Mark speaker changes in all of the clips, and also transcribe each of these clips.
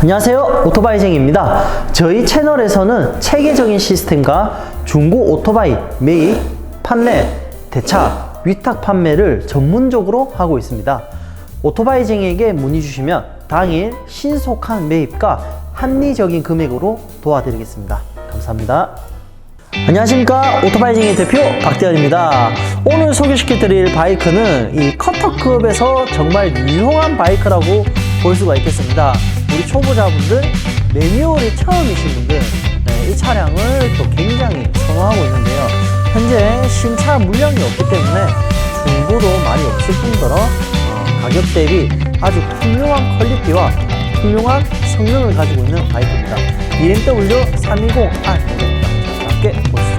Speaker 1: 안녕하세요. 오토바이쟁입니다. 저희 채널에서는 체계적인 시스템과 중고 오토바이 매입, 판매, 대차, 위탁 판매를 전문적으로 하고 있습니다. 오토바이쟁에게 문의 주시면 당일 신속한 매입과 합리적인 금액으로 도와드리겠습니다. 감사합니다. 안녕하십니까. 오토바이쟁의 대표 박대현입니다. 오늘 소개시켜 드릴 바이크는 이 커터급에서 정말 유용한 바이크라고 볼 수가 있겠습니다 우리 초보자분들 매뉴얼이 처음이신 분들 네, 이 차량을 또 굉장히 선호하고 있는데요. 현재 신차 물량이 없기 때문에 중고도 많이 없을 뿐더러 어, 가격 대비 아주 훌륭한 퀄리티와 훌륭한 성능을 가지고 있는 바이크입니다. BMW 320R 모델입니다 자, 함께 보시죠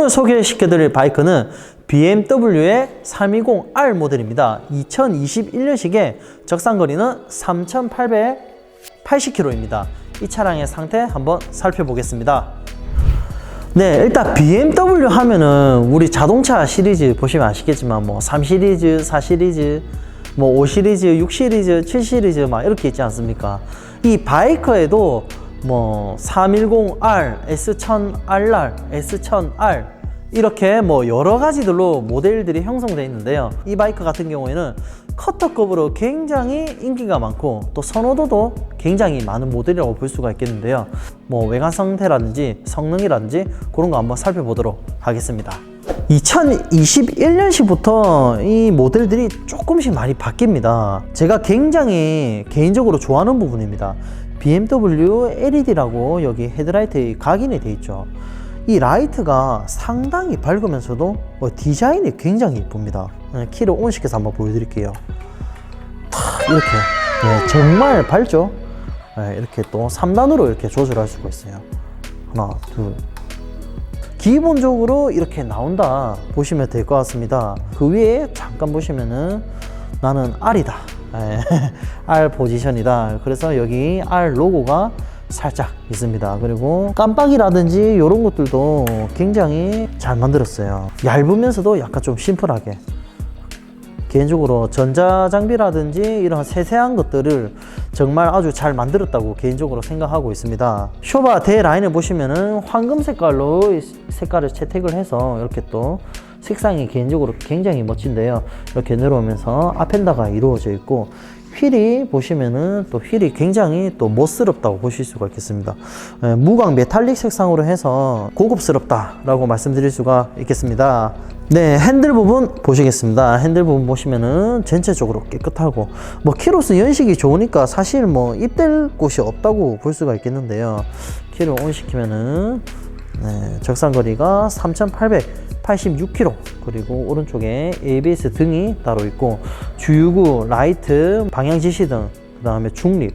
Speaker 1: 오늘 소개시켜드릴 바이크는 BMW의 320R 모델입니다. 2021년식에 적상거리는 3,880km입니다. 이 차량의 상태 한번 살펴보겠습니다. 네, 일단 BMW 하면은 우리 자동차 시리즈 보시면 아시겠지만 뭐 3 시리즈, 4 시리즈, 뭐 5 시리즈, 6 시리즈, 7 시리즈 막 이렇게 있지 않습니까? 이 바이크에도 뭐 310R, S1000RR, S1000R 이렇게 뭐 여러 가지들로 모델들이 형성되어 있는데요. 이 바이크 같은 경우에는 커터급으로 굉장히 인기가 많고 또 선호도도 굉장히 많은 모델이라고 볼 수가 있겠는데요. 뭐 외관 상태라든지 성능이라든지 그런 거 한번 살펴보도록 하겠습니다. 2021년식부터 이 모델들이 조금씩 많이 바뀝니다. 제가 굉장히 개인적으로 좋아하는 부분입니다. BMW LED라고 여기 헤드라이트에 각인이 되어 있죠. 이 라이트가 상당히 밝으면서도 뭐 디자인이 굉장히 이쁩니다. 네, 키를 온 시켜서 한번 보여드릴게요. 탁, 이렇게 네, 정말 밝죠? 네, 이렇게 또 3단으로 이렇게 조절할 수가 있어요. 하나, 둘. 기본적으로 이렇게 나온다 보시면 될 것 같습니다. 그 위에 잠깐 보시면은 나는 R이다. 네, R 포지션이다. 그래서 여기 R 로고가 살짝 있습니다. 그리고 깜빡이라든지 이런 것들도 굉장히 잘 만들었어요. 얇으면서도 약간 좀 심플하게. 개인적으로 전자장비라든지 이런 세세한 것들을 정말 아주 잘 만들었다고 개인적으로 생각하고 있습니다. 쇼바 대 라인을 보시면은 황금 색깔로 이 색깔을 채택을 해서 이렇게 또 색상이 개인적으로 굉장히 멋진데요. 이렇게 내려오면서 아펜다가 이루어져 있고 휠이 보시면은 또 휠이 굉장히 또 멋스럽다고 보실 수가 있겠습니다. 예, 무광 메탈릭 색상으로 해서 고급스럽다라고 말씀드릴 수가 있겠습니다. 네, 핸들 부분 보시겠습니다. 핸들 부분 보시면은 전체적으로 깨끗하고 뭐 키로수 연식이 좋으니까 사실 뭐 입댈 곳이 없다고 볼 수가 있겠는데요. 키를 온 시키면은 네, 적상거리가 3,886km 그리고 오른쪽에 ABS 등이 따로 있고 주유구, 라이트, 방향 지시등 그 다음에 중립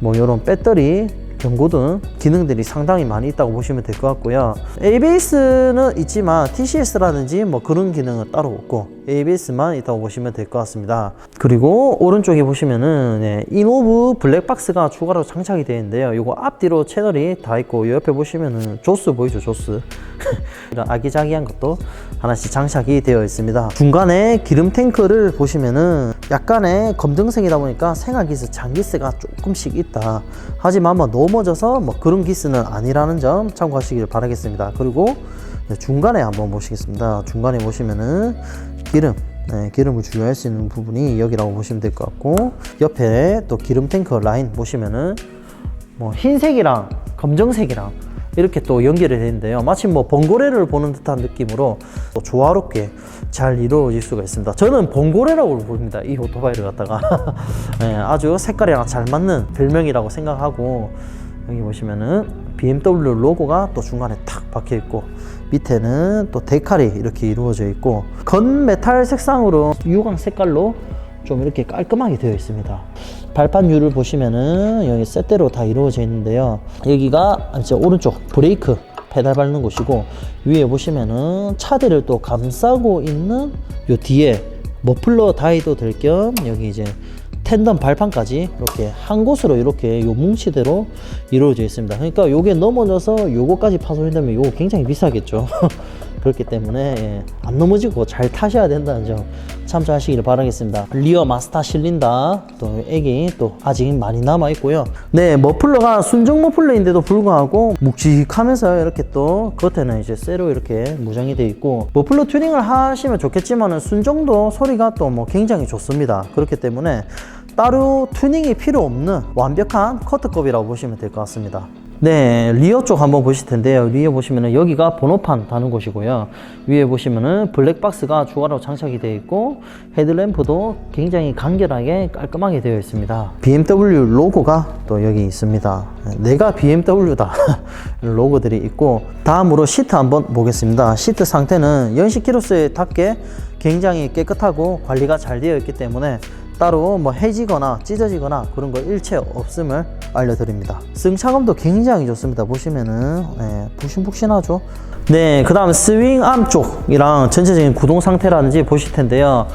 Speaker 1: 뭐 이런 배터리 경고 등 기능들이 상당히 많이 있다고 보시면 될 것 같고요. ABS는 있지만 TCS라든지 뭐 그런 기능은 따로 없고 ABS만 있다고 보시면 될 것 같습니다. 그리고 오른쪽에 보시면은 네, 이노브 블랙박스가 추가로 장착이 되어 있는데요. 이거 앞뒤로 채널이 다 있고 이 옆에 보시면은 조스 보이죠, 조스. 이런 아기자기한 것도 하나씩 장착이 되어 있습니다. 중간에 기름 탱크를 보시면은 약간의 검정색이다 보니까 생활기스, 장기스가 조금씩 있다. 하지만 뭐 넘어져서 뭐 그런 기스는 아니라는 점 참고하시길 바라겠습니다. 그리고 네, 중간에 한번 보시겠습니다. 중간에 보시면은 기름, 네, 기름을 주유할 수 있는 부분이 여기라고 보시면 될 것 같고 옆에 또 기름 탱크 라인 보시면은 뭐 흰색이랑 검정색이랑 이렇게 또 연결이 되는데요. 마치 뭐 번고래를 보는 듯한 느낌으로 또 조화롭게 잘 이루어질 수가 있습니다. 저는 번고래라고 부릅니다. 이 오토바이를 갖다가 네, 아주 색깔이랑 잘 맞는 별명이라고 생각하고 여기 보시면은 BMW 로고가 또 중간에 탁 박혀 있고 밑에는 또 데칼이 이렇게 이루어져 있고 건 메탈 색상으로 유광 색깔로 좀 이렇게 깔끔하게 되어 있습니다. 발판유를 보시면은 여기 셋대로 다 이루어져 있는데요. 여기가 이제 오른쪽 브레이크 페달 밟는 곳이고 위에 보시면은 차대를 또 감싸고 있는 요 뒤에 머플러 다이도 될 겸 여기 이제 텐덤 발판까지 이렇게 한 곳으로 이렇게 요 뭉치대로 이루어져 있습니다. 그러니까 요게 넘어져서 요거까지 파손된다면 요거 굉장히 비싸겠죠. 그렇기 때문에 예, 안 넘어지고 잘 타셔야 된다는 점 참조하시길 바라겠습니다. 리어 마스터 실린다 또 액이 또 아직 많이 남아 있고요. 네 머플러가 순정 머플러인데도 불구하고 묵직하면서 이렇게 또 겉에는 이제 쇠로 이렇게 무장이 되어 있고 머플러 튜닝을 하시면 좋겠지만은 순정도 소리가 또 뭐 굉장히 좋습니다. 그렇기 때문에 따로 튜닝이 필요 없는 완벽한 커트급이라고 보시면 될 것 같습니다. 네, 리어 쪽 한번 보실 텐데요. 리어 보시면은 여기가 번호판 다는 곳이고요. 위에 보시면은 블랙박스가 추가로 장착이 되어 있고 헤드램프도 굉장히 간결하게 깔끔하게 되어 있습니다. BMW 로고가 또 여기 있습니다. 내가 BMW다 로고들이 있고 다음으로 시트 한번 보겠습니다. 시트 상태는 연식 키로수에 답게 굉장히 깨끗하고 관리가 잘 되어 있기 때문에 따로 뭐 해지거나 찢어지거나 그런 거 일체 없음을 알려드립니다. 승차감도 굉장히 좋습니다. 보시면은 네, 푹신푹신하죠. 네, 그 다음 스윙암 쪽이랑 전체적인 구동 상태라든지 보실 텐데요.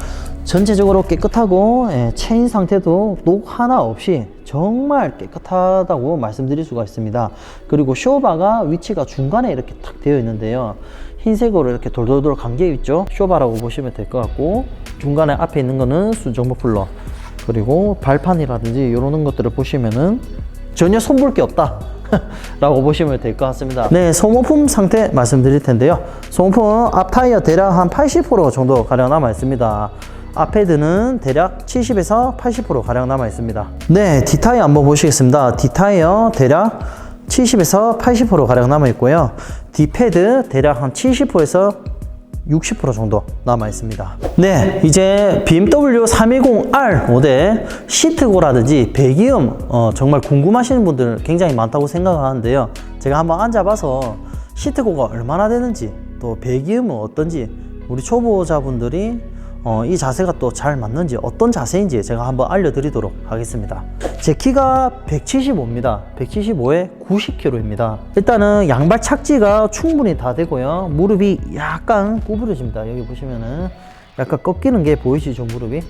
Speaker 1: 전체적으로 깨끗하고 예, 체인 상태도 녹 하나 없이 정말 깨끗하다고 말씀드릴 수가 있습니다. 그리고 쇼바가 위치가 중간에 이렇게 탁 되어 있는데요. 흰색으로 이렇게 돌돌돌 감겨 있죠. 쇼바라고 보시면 될 것 같고 중간에 앞에 있는 거는 순정 머플러 그리고 발판이라든지 이런 것들을 보시면은 전혀 손볼 게 없다. 라고 보시면 될 것 같습니다. 네, 소모품 상태 말씀드릴 텐데요. 소모품 앞 타이어 대략 한 80% 정도 가량 남아 있습니다. 앞헤드는 대략 70에서 80% 가량 남아 있습니다. 네, 뒷타이어 한번 보시겠습니다. 뒷타이어 대략 70에서 80% 가량 남아 있고요. 뒷패드 대략 한 70%에서 60% 정도 남아 있습니다. 네, 이제 BMW 320R 모델 시트고라든지 배기음 어, 정말 궁금하시는 분들 굉장히 많다고 생각하는데요. 제가 한번 앉아봐서 시트고가 얼마나 되는지 또 배기음은 어떤지 우리 초보자분들이 어, 이 자세가 또 잘 맞는지 어떤 자세인지 제가 한번 알려드리도록 하겠습니다. 제 키가 175입니다. 175에 90kg입니다. 일단은 양발 착지가 충분히 다 되고요. 무릎이 약간 구부러집니다. 여기 보시면은 약간 꺾이는 게 보이시죠 무릎이?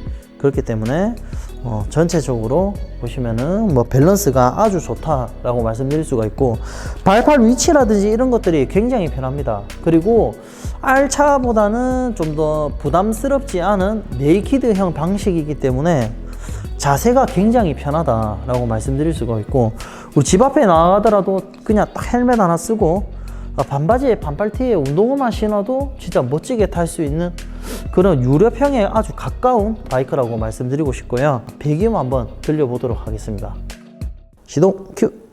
Speaker 1: 그렇기 때문에 어, 전체적으로 보시면은 뭐 밸런스가 아주 좋다라고 말씀드릴 수가 있고 발판 위치라든지 이런 것들이 굉장히 편합니다. 그리고 R차보다는 좀 더 부담스럽지 않은 네이키드형 방식이기 때문에 자세가 굉장히 편하다라고 말씀드릴 수가 있고 우리 집 앞에 나가더라도 그냥 딱 헬멧 하나 쓰고 아, 반바지에 반팔티에 운동화만 신어도 진짜 멋지게 탈 수 있는 그런 유럽형에 아주 가까운 바이크라고 말씀드리고 싶고요. 배기음 한번 들려보도록 하겠습니다. 시동 큐.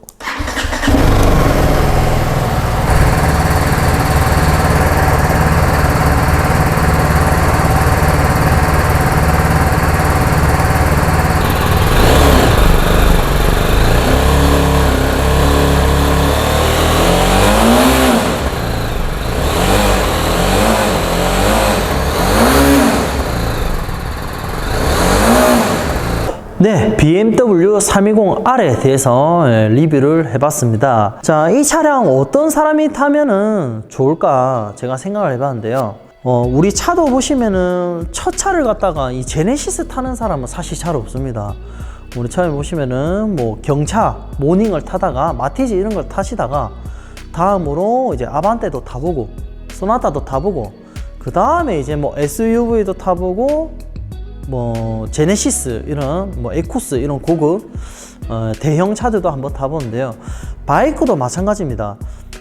Speaker 1: 네, BMW 320R에 대해서 예, 리뷰를 해봤습니다. 자, 이 차량 어떤 사람이 타면은 좋을까 제가 생각을 해봤는데요. 어, 우리 차도 보시면은 첫 차를 갖다가 이 제네시스 타는 사람은 사실 잘 없습니다. 우리 차에 보시면은 뭐 경차, 모닝을 타다가 마티즈 이런 걸 타시다가 다음으로 이제 아반떼도 타보고 소나타도 타보고 그 다음에 이제 뭐 SUV도 타보고 뭐 제네시스 이런 뭐 에코스 이런 고급 어, 대형 차들도 한번 타보는데요. 바이크도 마찬가지입니다.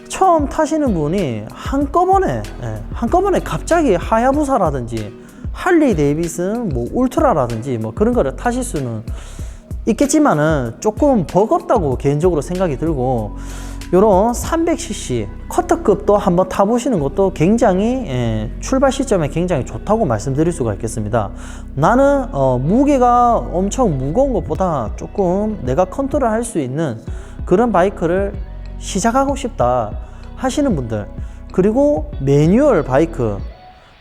Speaker 1: 처음 타시는 분이 한꺼번에 예, 한꺼번에 갑자기 하야부사라든지 할리 데이비슨 뭐 울트라라든지 뭐 그런 거를 타실 수는 있겠지만은 조금 버겁다고 개인적으로 생각이 들고 요런 300cc 커터급도 한번 타보시는 것도 굉장히 예, 출발 시점에 굉장히 좋다고 말씀드릴 수가 있겠습니다. 나는 어, 무게가 엄청 무거운 것보다 조금 내가 컨트롤 할 수 있는 그런 바이크를 시작하고 싶다 하시는 분들 그리고 매뉴얼 바이크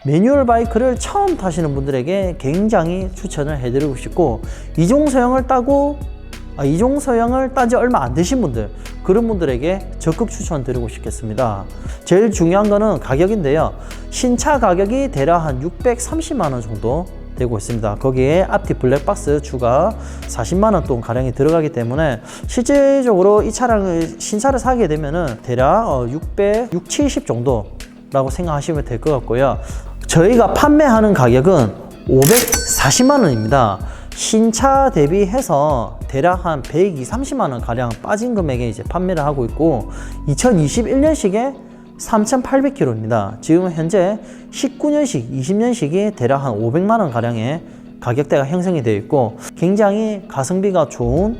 Speaker 1: 매뉴얼 바이크를 처음 타시는 분들에게 굉장히 추천을 해드리고 싶고 이종서형을 따고 아, 이종서형을 딴지 얼마 안 되신 분들 그런 분들에게 적극 추천드리고 싶겠습니다. 제일 중요한 거는 가격인데요. 신차 가격이 대략 한 630만 원 정도 되고 있습니다. 거기에 앞뒤 블랙박스 추가 40만 원 돈 가량이 들어가기 때문에 실제적으로 이 차량을 신차를 사게 되면은 대략 어, 600, 6, 70 정도라고 생각하시면 될 것 같고요. 저희가 판매하는 가격은 540만 원입니다. 신차 대비해서 대략 한 120, 30만 원 가량 빠진 금액에 이제 판매를 하고 있고 2021년식에 3,800km입니다. 지금 현재 19년식, 20년식이 대략 한 500만 원 가량의 가격대가 형성이 되어 있고 굉장히 가성비가 좋은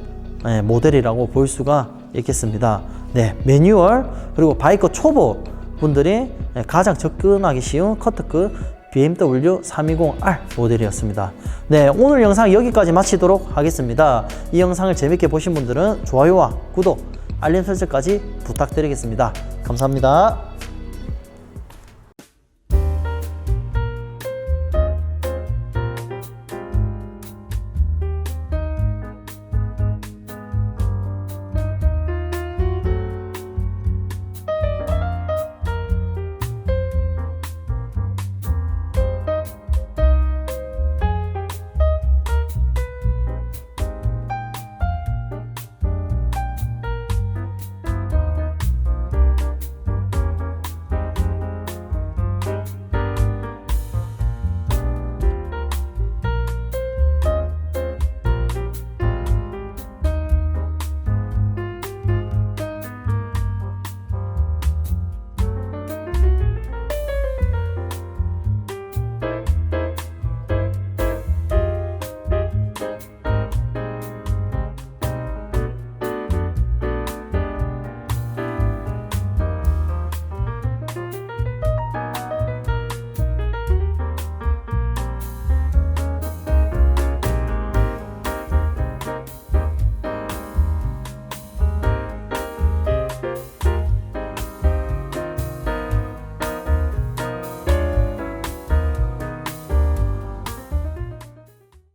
Speaker 1: 예, 모델이라고 볼 수가 있겠습니다. 네, 매뉴얼 그리고 바이크 초보 분들이 예, 가장 접근하기 쉬운 커트급 BMW 320R 모델이었습니다. 네, 오늘 영상 여기까지 마치도록 하겠습니다. 이 영상을 재밌게 보신 분들은 좋아요와 구독, 알림 설정까지 부탁드리겠습니다. 감사합니다.